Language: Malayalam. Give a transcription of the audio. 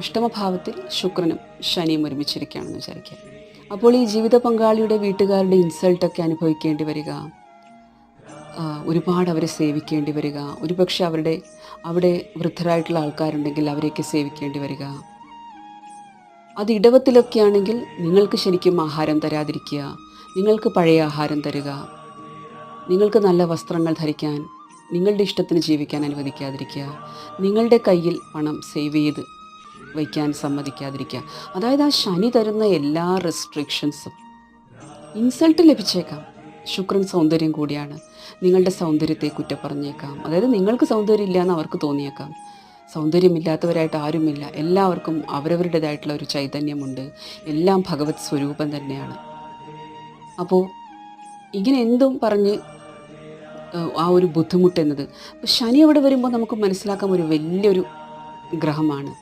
അഷ്ടമഭാവത്തിൽ ശുക്രനും ശനിയും ഒരുമിച്ചിരിക്കുകയാണെന്ന് വിചാരിക്കുക. അപ്പോൾ ഈ ജീവിത പങ്കാളിയുടെ വീട്ടുകാരുടെ ഇൻസൾട്ടൊക്കെ അനുഭവിക്കേണ്ടി വരിക ഒരുപാട് അവരെ സേവിക്കേണ്ടി വരിക ഒരുപക്ഷെ അവരുടെ അവിടെ വൃദ്ധരായിട്ടുള്ള ആൾക്കാരുണ്ടെങ്കിൽ അവരെയൊക്കെ സേവിക്കേണ്ടി വരിക. അത് ഇടവത്തിലൊക്കെ ആണെങ്കിൽ നിങ്ങൾക്ക് ശരിക്കും ആഹാരം തരാതിരിക്കുക നിങ്ങൾക്ക് പഴയ ആഹാരം തരിക നിങ്ങൾക്ക് നല്ല വസ്ത്രങ്ങൾ ധരിക്കാൻ നിങ്ങളുടെ ഇഷ്ടത്തിന് ജീവിക്കാൻ അനുവദിക്കാതിരിക്കുക നിങ്ങളുടെ കയ്യിൽ പണം സേവ് ചെയ്ത് വയ്ക്കാൻ സമ്മതിക്കാതിരിക്കുക അതായത് ആ ശനി തരുന്ന എല്ലാ റെസ്ട്രിക്ഷൻസും ഇൻസൾട്ട് ലഭിച്ചേക്കാം. ശുക്രൻ സൗന്ദര്യം കൂടിയാണ്. നിങ്ങളുടെ സൗന്ദര്യത്തെ കുറ്റപ്പറഞ്ഞേക്കാം. അതായത് നിങ്ങൾക്ക് സൗന്ദര്യം ഇല്ല എന്ന് അവർക്ക് തോന്നിയേക്കാം. സൗന്ദര്യമില്ലാത്തവരായിട്ട് ആരുമില്ല. എല്ലാവർക്കും അവരവരുടേതായിട്ടുള്ള ഒരു ചൈതന്യമുണ്ട്. എല്ലാം ഭഗവത് സ്വരൂപം തന്നെയാണ്. അപ്പോൾ ഇങ്ങനെ എന്തും പറഞ്ഞ് ആ ഒരു ബുദ്ധിമുട്ടെന്നത്. ശനി അവിടെ വരുമ്പോൾ നമുക്ക് മനസ്സിലാക്കാൻ ഒരു വലിയൊരു ഗ്രഹമാണ്.